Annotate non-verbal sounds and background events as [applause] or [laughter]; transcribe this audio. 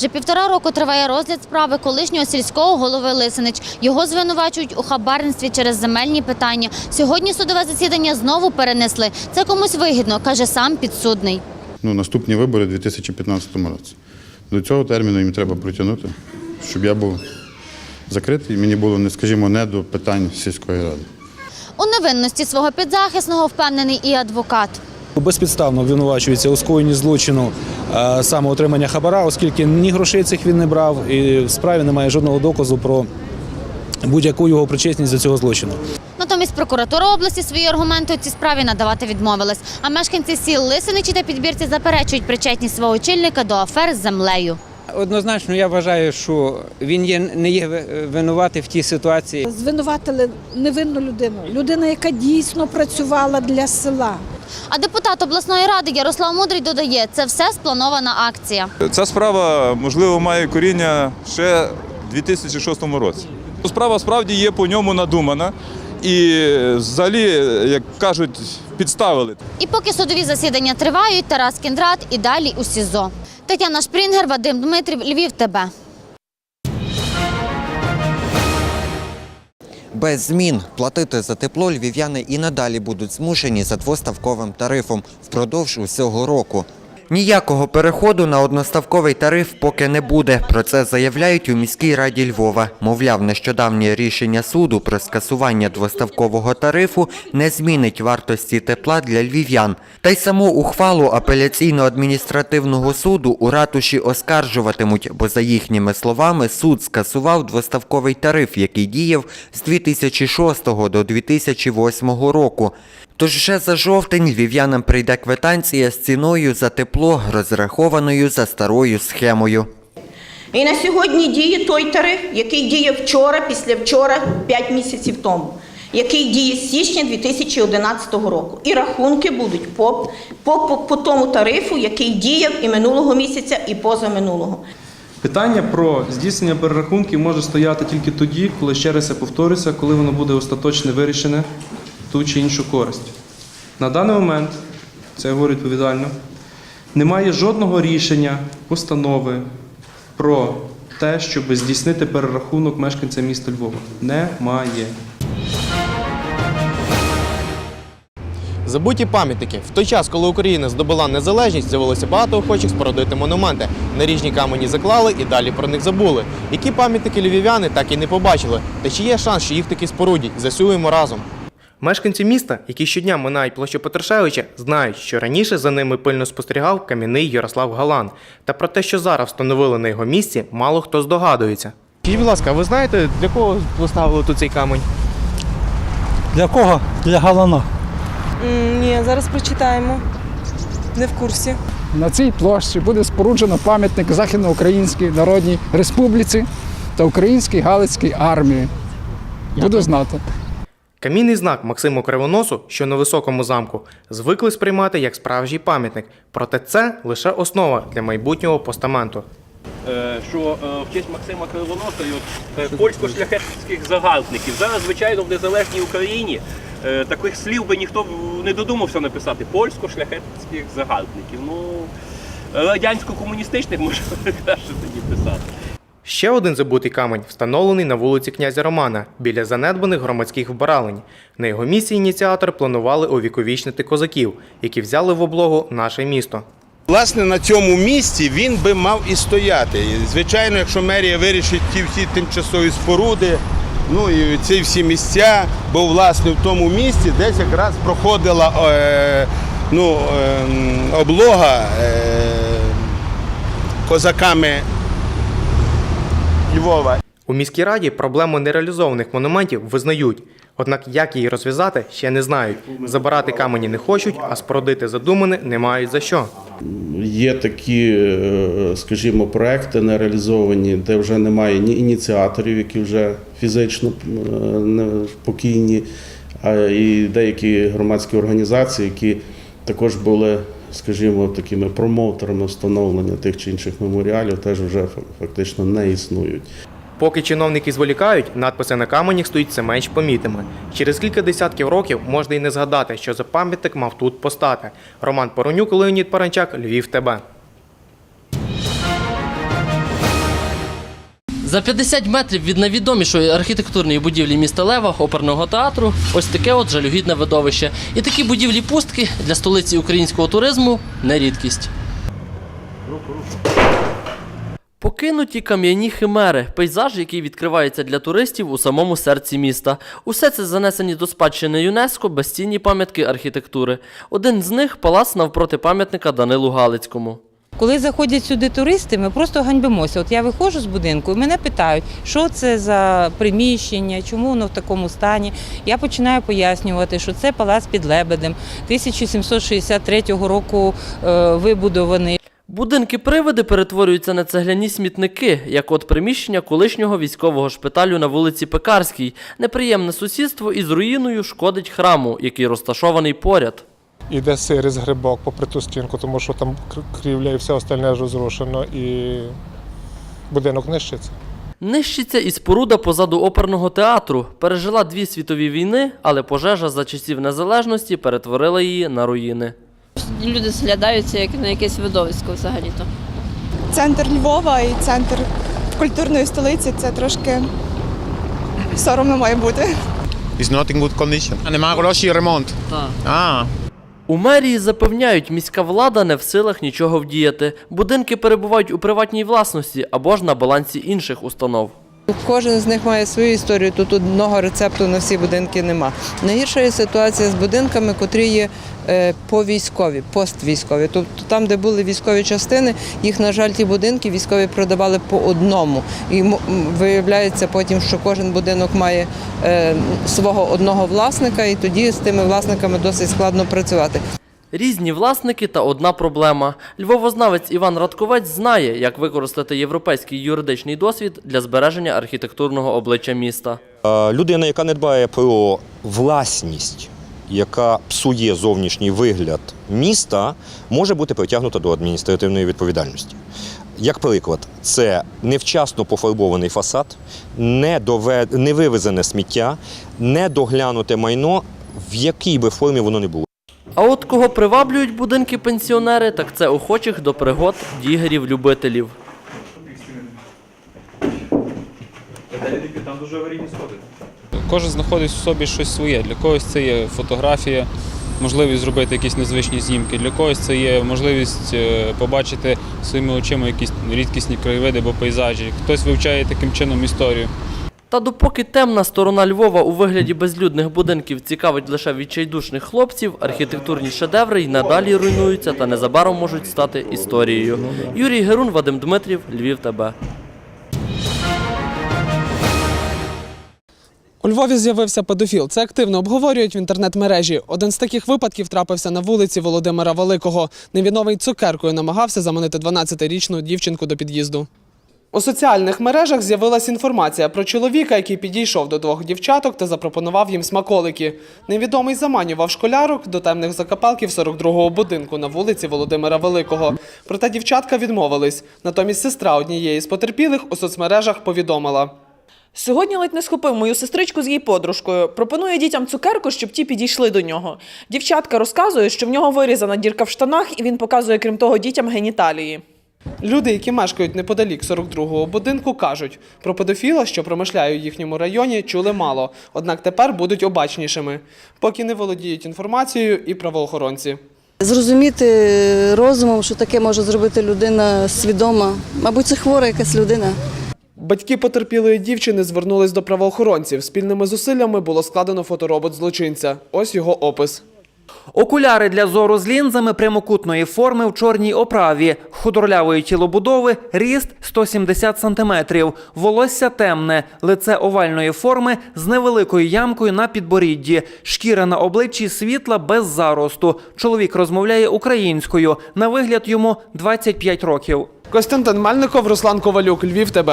Вже півтора року триває розгляд справи колишнього сільського голови Лисинич. Його звинувачують у хабарництві через земельні питання. Сьогодні судове засідання знову перенесли. Це комусь вигідно, каже сам підсудний. ну, наступні вибори у 2015 році. До цього терміну їм треба протягнути, щоб я був закритий, мені було, не скажімо, не до питань сільської ради. У невинності свого підзахисного впевнений і адвокат. Безпідставно обвинувачується у скоєнні злочину е, саме отримання хабара, оскільки ні грошей цих він не брав, і в справі немає жодного доказу про будь-яку його причетність до цього злочину. Натомість прокуратура області свої аргументи у цій справі надавати відмовилась. А мешканці сіл Лисиничі та підбірці заперечують причетність свого очільника до афер з землею. Однозначно, я вважаю, що він є не є ви- винуватий в тій ситуації. Звинуватили невинну людину, людина, яка дійсно працювала для села. А депутат обласної ради Ярослав Мудрий додає, це все спланована акція. Ця справа, можливо, має коріння ще в 2006 році. Справа справді є по ньому надумана. І взагалі, як кажуть, підставили. І поки судові засідання тривають, Тарас Кіндрат і далі у СІЗО. Тетяна Шпрінгер, Вадим Дмитрів, Львів, ТБ. Без змін платити за тепло львів'яни і надалі будуть змушені за двоставковим тарифом впродовж усього року. Ніякого переходу на одноставковий тариф поки не буде. Про це заявляють у міській раді Львова. Мовляв, нещодавнє рішення суду про скасування двоставкового тарифу не змінить вартості тепла для львів'ян. Та й саму ухвалу апеляційно-адміністративного суду у ратуші оскаржуватимуть, бо за їхніми словами суд скасував двоставковий тариф, який діяв з 2006 до 2008 року. Тож вже за жовтень львів'янам прийде квитанція з ціною за тепло, розрахованою за старою схемою. І на сьогодні діє той тариф, який діє вчора, післявчора, 5 місяців тому, який діє з січня 2011 року. І рахунки будуть по, по, по, по тому тарифу, який діяв і минулого місяця, і позаминулого. Питання про здійснення перерахунків може стояти тільки тоді, коли ще раз я повторюся, коли воно буде остаточно вирішене ту чи іншу користь. На даний момент, це я говорю відповідально, немає жодного рішення, постанови про те, щоб здійснити перерахунок мешканця міста Львова. Немає. Забуті пам'ятники. В той час, коли Україна здобула незалежність, з'явилося багато охочих спорудити монументи. Наріжні камені заклали і далі про них забули. Які пам'ятники львів'яни так і не побачили. Та чи є шанс, що їх таки спорудять? Засюємо разом. Мешканці міста, які щодня минають площу Петрушевича, знають, що раніше за ними пильно спостерігав кам'яний Ярослав Галан. Та про те, що зараз встановили на його місці, мало хто здогадується. Скажіть, будь ласка, ви знаєте, для кого поставили тут цей камень? Для кого? Для Галана. Ні, зараз прочитаємо. Не в курсі. На цій площі буде споруджено пам'ятник Західноукраїнській Народній Республіці та Українській Галицькій армії. Буду знати. Камінний знак Максиму Кривоносу, що на високому замку, звикли сприймати як справжній пам'ятник. Проте це лише основа для майбутнього постаменту. що е, в честь Максима Кривоноса і е, польсько-шляхетських загарбників. Зараз, звичайно, в незалежній Україні е, таких слів би ніхто не додумався написати польсько-шляхетських загарбників. Ну, радянсько-комуністичних можна [laughs] краще тоді писати. Ще один забутий камень встановлений на вулиці князя Романа біля занедбаних громадських вбиралень. На його місці ініціатори планували увіковічнити козаків, які взяли в облогу наше місто. Власне, на цьому місці він би мав і стояти. Звичайно, якщо мерія вирішить ті всі тимчасові споруди, ну і ці всі місця, бо власне в тому місці десь якраз проходила е, ну, е, облога е, козаками Львова. У міській раді проблему нереалізованих монументів визнають. Однак як її розв'язати, ще не знають. Забирати камені не хочуть, а спорудити задумане не мають за що. Є такі, е, скажімо, проекти нереалізовані, де вже немає ні ініціаторів, які вже фізично е, покійні, а і деякі громадські організації, які також були, скажімо, такими промоутерами встановлення тих чи інших меморіалів, теж вже фактично не існують. Поки чиновники зволікають, надписи на каменях стоять все менш помітними. Через кілька десятків років можна й не згадати, що за пам'ятник мав тут постати. Роман Поронюк, Леонід Паранчак, Львів ТБ. За 50 метрів від найвідомішої архітектурної будівлі міста Лева, оперного театру, ось таке от жалюгідне видовище. І такі будівлі пустки для столиці українського туризму не рідкість. Покинуті кам'яні химери, пейзаж, який відкривається для туристів у самому серці міста. Усе це занесені до спадщини ЮНЕСКО безцінні пам'ятки архітектури. Один з них палац навпроти пам'ятника Данилу Галицькому. Коли заходять сюди туристи, ми просто ганьбимося. От я виходжу з будинку і мене питають, що це за приміщення, чому воно в такому стані. Я починаю пояснювати, що це палац під Лебедем 1763 року е, вибудований. Будинки-привиди перетворюються на цегляні смітники, як от приміщення колишнього військового шпиталю на вулиці Пекарській. Неприємне сусідство із руїною шкодить храму, який розташований поряд. Іде сирий з грибок попри ту стінку, тому що там крівля і все остальне розрушено, і будинок нищиться. Нищиться і споруда позаду оперного театру. Пережила дві світові війни, але пожежа за часів незалежності перетворила її на руїни. Люди зглядаються як на якесь видовисько взагалі-то. Центр Львова і центр культурної столиці це трошки соромно має бути. It's not in good condition. Нема грошей ремонт. Так. А. У мерії запевняють, міська влада не в силах нічого вдіяти. Будинки перебувають у приватній власності або ж на балансі інших установ. Кожен з них має свою історію. Тут одного рецепту на всі будинки нема. Найгірша є ситуація з будинками, котрі є е, повійськові, поствійськові. Тобто там, де були військові частини, їх, на жаль, ті будинки військові продавали по одному. І виявляється потім, що кожен будинок має е, свого одного власника, і тоді з тими власниками досить складно працювати. Різні власники та одна проблема. Львовознавець Іван Радковець знає, як використати європейський юридичний досвід для збереження архітектурного обличчя міста. Людина, яка не дбає про власність, яка псує зовнішній вигляд міста, може бути притягнута до адміністративної відповідальності. Як приклад, це невчасно пофарбований фасад, невивезене сміття, недоглянуте майно, в якій би формі воно не було. А от кого приваблюють будинки пенсіонери, так це охочих до пригод дігерів-любителів. Там дуже аварійні сходи. Кожен знаходить в собі щось своє. Для когось це є фотографія, можливість зробити якісь незвичні знімки. Для когось це є можливість е, побачити своїми очима якісь рідкісні краєвиди або пейзажі. Хтось вивчає таким чином історію. Та допоки темна сторона Львова у вигляді безлюдних будинків цікавить лише відчайдушних хлопців, архітектурні шедеври й надалі руйнуються та незабаром можуть стати історією. Юрій Герун, Вадим Дмитрів, Львів ТБ. У Львові з'явився педофіл. Це активно обговорюють в інтернет-мережі. Один з таких випадків трапився на вулиці Володимира Великого. Невідомий цукеркою намагався заманити 12-річну дівчинку до під'їзду. У соціальних мережах з'явилась інформація про чоловіка, який підійшов до двох дівчаток та запропонував їм смаколики. Невідомий заманював школярок до темних закапелків 42-го будинку на вулиці Володимира Великого. Проте дівчатка відмовились. Натомість сестра однієї з потерпілих у соцмережах повідомила. Сьогодні ледь не схопив мою сестричку з її подружкою. Пропонує дітям цукерку, щоб ті підійшли до нього. Дівчатка розказує, що в нього вирізана дірка в штанах, і він показує, крім того, дітям геніталії. Люди, які мешкають неподалік 42-го будинку, кажуть, про педофіла, що промишляє у їхньому районі, чули мало, однак тепер будуть обачнішими, поки не володіють інформацією і правоохоронці. Зрозуміти розумом, що таке може зробити людина свідома. Мабуть, це хвора якась людина. Батьки потерпілої дівчини звернулись до правоохоронців. Спільними зусиллями було складено фоторобот злочинця. Ось його опис. Окуляри для зору з лінзами прямокутної форми в чорній оправі, худорлявої тілобудови, ріст 170 см, волосся темне, лице овальної форми з невеликою ямкою на підборідді, шкіра на обличчі світла без заросту. Чоловік розмовляє українською. На вигляд йому 25 років. Костянтин Мельников, Руслан Ковалюк, Львів ТБ.